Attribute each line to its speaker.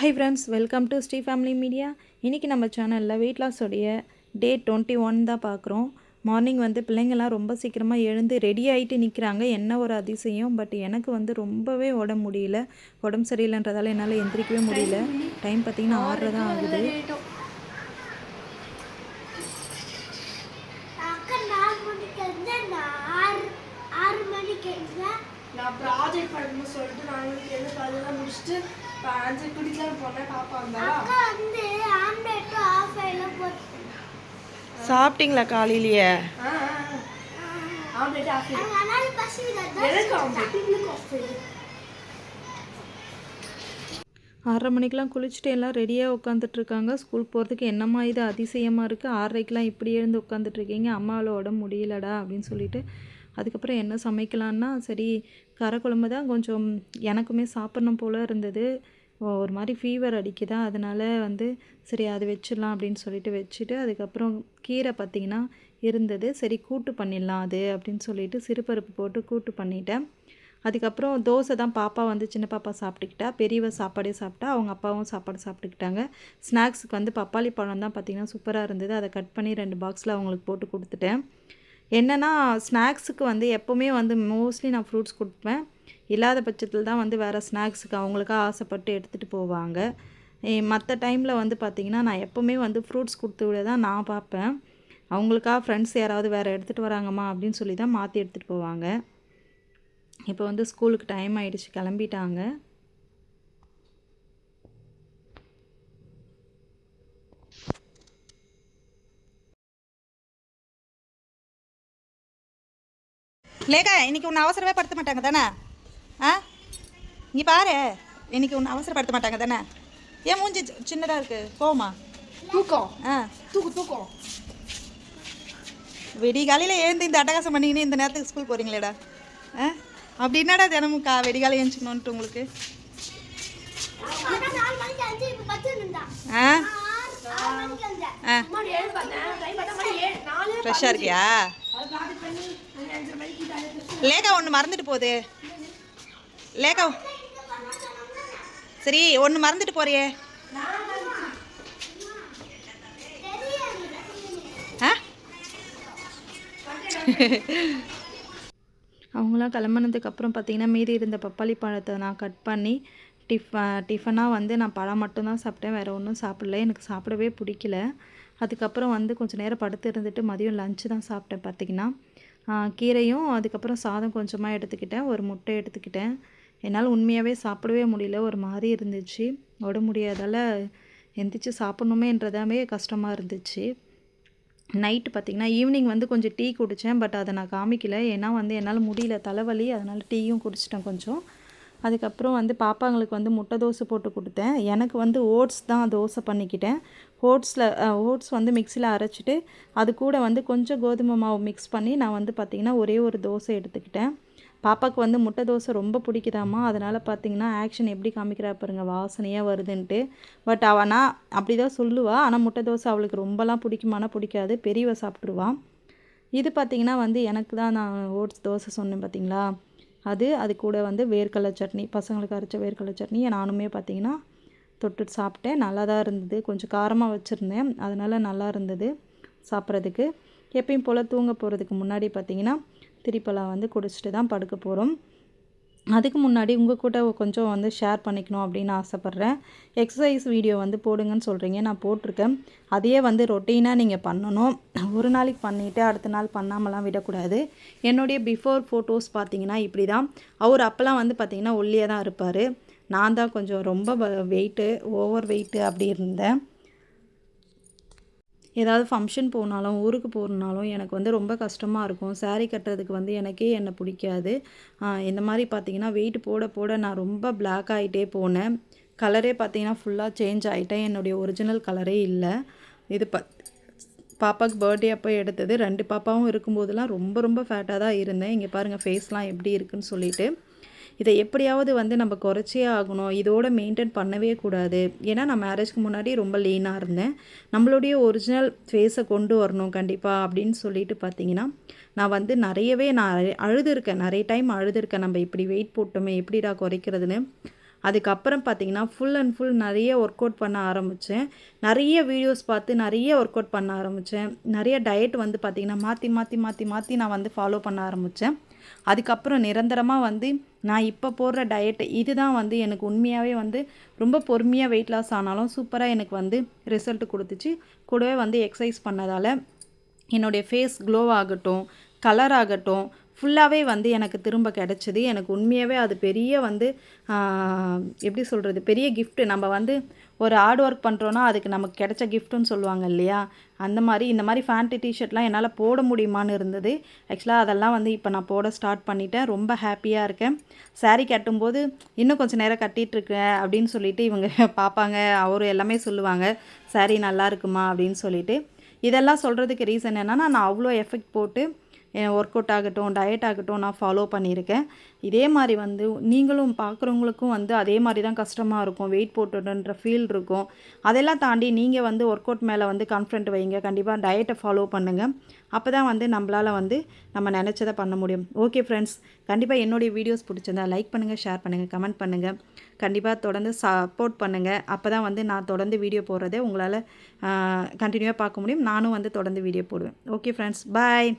Speaker 1: Hi friends welcome to Sri family media இன்றைக்கி நம்ம சேனலில் வெயிட் லாஸோடைய டே டுவெண்ட்டி ஒன் தான் பார்க்குறோம். மார்னிங் வந்து பிள்ளைங்கள்லாம் ரொம்ப சீக்கிரமாக எழுந்து ரெடி ஆகிட்டு நிற்கிறாங்க என்ன ஒரு அதிசயம்? பட் எனக்கு வந்து ரொம்பவே உடம்பு முடியல. உடம்பு சரியில்லைன்றதால என்னால் எந்திரிக்கவே முடியல. டைம் பார்த்திங்கன்னா ஆறரை தான் ஆகுது.
Speaker 2: நான்
Speaker 3: நான் ப்ராஜெக்ட் பண்ணணும்னு சொல்லிட்டு மணிக்கு எழுந்து அதெல்லாம் முடிச்சுட்டு அஞ்சு குடிக்கலாம் போனேன் பாப்பா வந்தாளா?
Speaker 2: அக்கா வந்து ஆம்லெட்டும் ஆஃப் ஆயிலும் போட்டு
Speaker 1: சாப்பிட்டீங்களா காலையிலேயே?
Speaker 3: ஆம்லெட் ஆஃப் எனக்கு ஆம்லெட்
Speaker 1: ஆறரை மணிக்கெலாம் குளிச்சுட்டு எல்லாம் ரெடியாக உட்காந்துட்ருக்காங்க ஸ்கூல் போகிறதுக்கு என்னம்மா இது அதிசயமாக இருக்குது ஆறரைக்கெலாம் இப்படி எழுந்து உட்காந்துட்ருக்கீங்க அம்மாவில் உடம்பு முடியலடா அப்படின்னு சொல்லிட்டு. அதுக்கப்புறம் என்ன சமைக்கலான்னா சரி கரைக்குழம்பு தான் கொஞ்சம் எனக்குமே சாப்பிட்ணும் போல் இருந்தது. ஒரு மாதிரி ஃபீவர் அடிக்குதா? அதனால் வந்து சரி அது வச்சிடலாம் அப்படின்னு சொல்லிட்டு வச்சுட்டு அதுக்கப்புறம் கீரை பார்த்திங்கன்னா இருந்தது. சரி கூட்டு பண்ணிடலாம் அது அப்படின்னு சொல்லிட்டு சிறுபருப்பு போட்டு கூட்டு பண்ணிட்டேன். அதுக்கப்புறம் தோசை தான் பாப்பா வந்து சின்ன பாப்பா சாப்பிட்டுக்கிட்டா. பெரியவ சாப்பாடே சாப்பிட்டா. அவங்க அப்பாவும் சாப்பாடு சாப்பிட்டுக்கிட்டாங்க. ஸ்நாக்ஸுக்கு வந்து பப்பாளி பழம் தான் பார்த்திங்கன்னா சூப்பராக இருந்தது. அதை கட் பண்ணி ரெண்டு பாக்ஸில் அவங்களுக்கு போட்டு கொடுத்துட்டேன். என்னென்னா ஸ்நாக்ஸுக்கு வந்து எப்போவுமே வந்து மோஸ்ட்லி நான் ஃப்ரூட்ஸ் கொடுப்பேன். இல்லாத பட்சத்தில் தான் வந்து வேறு ஸ்நாக்ஸுக்கு அவங்களுக்கா ஆசைப்பட்டு எடுத்துகிட்டு போவாங்க. மற்ற டைமில் வந்து பார்த்திங்கன்னா நான் எப்போவுமே வந்து ஃப்ரூட்ஸ் கொடுத்து விட தான் நான் பார்ப்பேன். அவங்களுக்கா ஃப்ரெண்ட்ஸ் யாராவது வேறு எடுத்துகிட்டு வராங்கம்மா அப்படின்னு சொல்லி தான் மாற்றி எடுத்துகிட்டு போவாங்க. இப்போ வந்து ஸ்கூலுக்கு டைம் ஆகிடுச்சு கிளம்பிட்டாங்க.
Speaker 4: லேக்கா இன்னைக்கு உன்னை அவசரமே படுத்த மாட்டாங்க தானே? ஆ? இங்கே பாரு இன்னைக்கு உன்னை அவசரப்படுத்த மாட்டாங்க தானே? ஏன் மூஞ்சி சின்னதாக இருக்கு? போமா
Speaker 3: தூக்கம்.
Speaker 4: ஆ.
Speaker 3: தூக்கு தூக்கம்.
Speaker 4: வெடி காலையில் எழுந்து இந்த அட்டகாசம் பண்ணிக்கின்னு இந்த நேரத்துக்கு ஸ்கூல் போகிறீங்களேடா ஆ? அப்படி என்னடா தினமும் கா வெடிகாலை எழுந்துக்கணுன்ட்டு உங்களுக்கு? ஆ? ஆ. ஃப்ரெஷ்ஷாக இருக்கியா? லேகா ஒன்று மறந்துட்டு போகுது. லேகா சரி ஒன்று மறந்துட்டு போறியே. ஆ?
Speaker 1: அவங்களாம் கிளம்புனதுக்கப்புறம் பார்த்தீங்கன்னா மீதி இருந்த பப்பாளி பழத்தை நான் கட் பண்ணி டிஃப டிஃபனாக வந்து நான் பழம் மட்டும்தான் சாப்பிட்டேன். வேறு ஒன்றும் சாப்பிடல. எனக்கு சாப்பிடவே பிடிக்கல. அதுக்கப்புறம் வந்து கொஞ்சம் நேரம் படுத்து இருந்துட்டு மதியம் லஞ்சு தான் சாப்பிட்டேன் பார்த்தீங்கன்னா. கீரையும் அதுக்கப்புறம் சாதம் கொஞ்சமாக எடுத்துக்கிட்டேன். ஒரு முட்டை எடுத்துக்கிட்டேன். என்னால் உண்மையாகவே சாப்பிடவே முடியல. ஒரு மாதிரி இருந்துச்சு. உடம்பு முடியாதால் எந்திரிச்சு சாப்பிட்ணுமேன்றதாவே கஷ்டமாக இருந்துச்சு. நைட்டு பார்த்தீங்கன்னா ஈவினிங் வந்து கொஞ்சம் டீ குடித்தேன் பட் அதை நான் காமிக்கல. ஏன்னா வந்து என்னால் முடியல. தலைவலி. அதனால் டீயும் குடிச்சிட்டேன் கொஞ்சம். அதுக்கப்புறம் வந்து பாப்பாங்களுக்கு வந்து முட்டை தோசை போட்டு கொடுத்தேன். எனக்கு வந்து ஓட்ஸ் தான் தோசை பண்ணிக்கிட்டேன். ஓட்ஸில் ஓட்ஸ் வந்து மிக்சியில் அரைச்சிட்டு அது கூட வந்து கொஞ்சம் கோதுமை மாவு மிக்ஸ் பண்ணி நான் வந்து பார்த்திங்கன்னா ஒரே ஒரு தோசை எடுத்துக்கிட்டேன். பாப்பாவுக்கு வந்து முட்டை தோசை ரொம்ப பிடிக்குதாம்மா? அதனால் பார்த்தீங்கன்னா ஆக்ஷன் எப்படி காமிக்கிறா பாருங்கள் வாசனையாக வருதுன்ட்டு. பட் அவனா அப்படி தான் சொல்லுவாள் ஆனால் முட்டை தோசை அவளுக்கு ரொம்பலாம் பிடிக்குமானா பிடிக்காது. பெரியவ சாப்பிட்ருவான் இது பார்த்திங்கன்னா வந்து எனக்கு தான் நான் ஓட்ஸ் தோசை சொன்னேன் பார்த்தீங்களா அது அது கூட வந்து வேர்க்கடலை சட்னி பசங்களுக்கு அரைச்ச வேர்க்கடலை சட்னி நானுமே பார்த்தீங்கன்னா தொட்டு சாப்பிட்டேன். நல்லா தான் இருந்தது. கொஞ்சம் காரமாக வச்சுருந்தேன். அதனால் நல்லா இருந்தது சாப்பிட்றதுக்கு. எப்பயும் போல் தூங்க போகிறதுக்கு முன்னாடி பார்த்தீங்கன்னா திரிப்பலா வந்து குடிச்சிட்டு தான் படுக்க போகிறோம் அதுக்கு முன்னாடி உங்கள் கூட கொஞ்சம் வந்து ஷேர் பண்ணிக்கணும் அப்படின்னு ஆசைப்பட்றேன். எக்ஸசைஸ் வீடியோ வந்து போடுங்கன்னு சொல்கிறீங்க நான் போட்டிருக்கேன். அதையே வந்து ரொட்டீனாக நீங்கள் பண்ணணும். ஒரு நாளைக்கு பண்ணிவிட்டு அடுத்த நாள் பண்ணாமலாம் விடக்கூடாது. என்னுடைய பிஃபோர் ஃபோட்டோஸ் பார்த்தீங்கன்னா இப்படி தான் அவர் அப்போல்லாம் வந்து பார்த்திங்கன்னா ஒல்லியாக தான் இருப்பார். நான் தான் கொஞ்சம் ரொம்ப வெயிட்டு ஓவர் வெயிட்டு அப்படி இருந்தேன். ஏதாவது ஃபங்க்ஷன் போனாலும் ஊருக்கு போகிறனாலும் எனக்கு வந்து ரொம்ப கஷ்டமாக இருக்கும். சாரீ கட்டுறதுக்கு வந்து எனக்கே என்னை பிடிக்காது. இந்த மாதிரி பார்த்தீங்கன்னா வெயிட் போட போட நான் ரொம்ப பிளாக் ஆகிட்டே போனேன். கலரே பார்த்தீங்கன்னா ஃபுல்லாக சேஞ்ச் ஆகிட்டேன் என்னுடைய ஒரிஜினல் கலரே இல்லை. இது ப பாப்பாவுக்கு பர்த்டே அப்போ எடுத்தது. ரெண்டு பாப்பாவும் இருக்கும்போதெல்லாம் ரொம்ப ரொம்ப ஃபேட்டாக தான் இருந்தேன். இங்கே பாருங்கள் ஃபேஸ்லாம் எப்படி இருக்குன்னு சொல்லிட்டு. இதை எப்படியாவது வந்து நம்ம குறைச்சே ஆகணும். இதோட மெயின்டைன் பண்ணவே கூடாது. ஏன்னா நான் மேரேஜ்க்கு முன்னாடி ரொம்ப லீனாக இருந்தேன். நம்மளுடைய ஒரிஜினல் ஃபேஸை கொண்டு வரணும் கண்டிப்பாக அப்படின்னு சொல்லிட்டு பார்த்தீங்கன்னா நான் வந்து நிறையவே நான் அழுதுருக்கேன். நிறைய டைம் அழுதுருக்கேன். நம்ம இப்படி வெயிட் போட்டோமே எப்படிடா குறைக்கிறதுன்னு. அதுக்கப்புறம் பார்த்தீங்கன்னா ஃபுல் அண்ட் ஃபுல் நிறைய ஒர்க் அவுட் பண்ண ஆரம்பித்தேன் நிறைய வீடியோஸ் பார்த்து நிறைய ஒர்க் அவுட் பண்ண ஆரம்பித்தேன் நிறைய டயட் வந்து பார்த்திங்கன்னா மாற்றி மாற்றி மாற்றி மாற்றி நான் வந்து ஃபாலோ பண்ண ஆரம்பித்தேன் அதுக்கப்புறம் நிரந்தரமாக வந்து நான் இப்போ போடுற டயட் இதுதான் வந்து எனக்கு உண்மையாகவே வந்து ரொம்ப பொறுமையாக வெயிட் லாஸ் ஆனாலும் சூப்பராக எனக்கு வந்து ரிசல்ட் கொடுத்துச்சு. கூடவே வந்து எக்ஸசைஸ் பண்ணதால் என்னுடைய ஃபேஸ் க்ளோ ஆகட்டும் கலர் ஆகட்டும் ஃபுல்லாகவே வந்து எனக்கு திரும்ப கிடச்சிது. எனக்கு உண்மையாகவே அது பெரிய வந்து எப்படி சொல்கிறது பெரிய கிஃப்ட்டு நம்ம வந்து ஒரு ஹார்ட் ஒர்க் பண்ணுறோன்னா அதுக்கு நமக்கு கிடைச்ச கிஃப்ட்டுன்னு சொல்லுவாங்க இல்லையா? அந்த மாதிரி இந்த மாதிரி ஃபேண்டி டிஷர்ட்லாம் என்னால் போட முடியுமான்னு இருந்தது. ஆக்சுவலாக அதெல்லாம் வந்து இப்போ நான் போட ஸ்டார்ட் பண்ணிட்டேன். ரொம்ப ஹாப்பியாக இருக்கேன். சாரீ கட்டும்போது இன்னும் கொஞ்சம் நேரம் கட்டிகிட்ருக்கேன் அப்படின்னு சொல்லிட்டு இவங்க பார்ப்பாங்க அவரு எல்லாமே சொல்லுவாங்க. சாரீ நல்லா இருக்குமா? அப்படின்னு சொல்லிட்டு. இதெல்லாம் சொல்கிறதுக்கு ரீசன் என்னென்னா நான் அவ்வளோ எஃபெக்ட் போட்டு ஒர்க் அவுட் ஆகட்டும் டயட் ஆகட்டும் நான் ஃபாலோ பண்ணியிருக்கேன். இதே மாதிரி வந்து நீங்களும் பார்க்குறவங்களுக்கும் வந்து அதே மாதிரி தான் கஷ்டமாக இருக்கும். வெயிட் போட்டுன்ற ஃபீல் இருக்கும். அதெல்லாம் தாண்டி நீங்கள் வந்து ஒர்க் அவுட் மேலே வந்து கான்ஃபிடென்ட் வைங்க. கண்டிப்பாக டயட்டை ஃபாலோ பண்ணுங்கள் அப்போ தான் வந்து நம்மளால் வந்து நம்ம நினச்சதை பண்ண முடியும். ஓகே ஃப்ரெண்ட்ஸ் கண்டிப்பாக என்னுடைய வீடியோஸ் பிடிச்சிருந்தா லைக் பண்ணுங்கள் ஷேர் பண்ணுங்கள் கமெண்ட் பண்ணுங்கள் கண்டிப்பாக தொடர்ந்து சப்போர்ட் பண்ணுங்கள் அப்போ தான் வந்து நான் தொடர்ந்து வீடியோ போடுறதே உங்களால் கண்டினியூவாக பார்க்க முடியும். நானும் வந்து தொடர்ந்து வீடியோ போடுவேன். Okay friends bye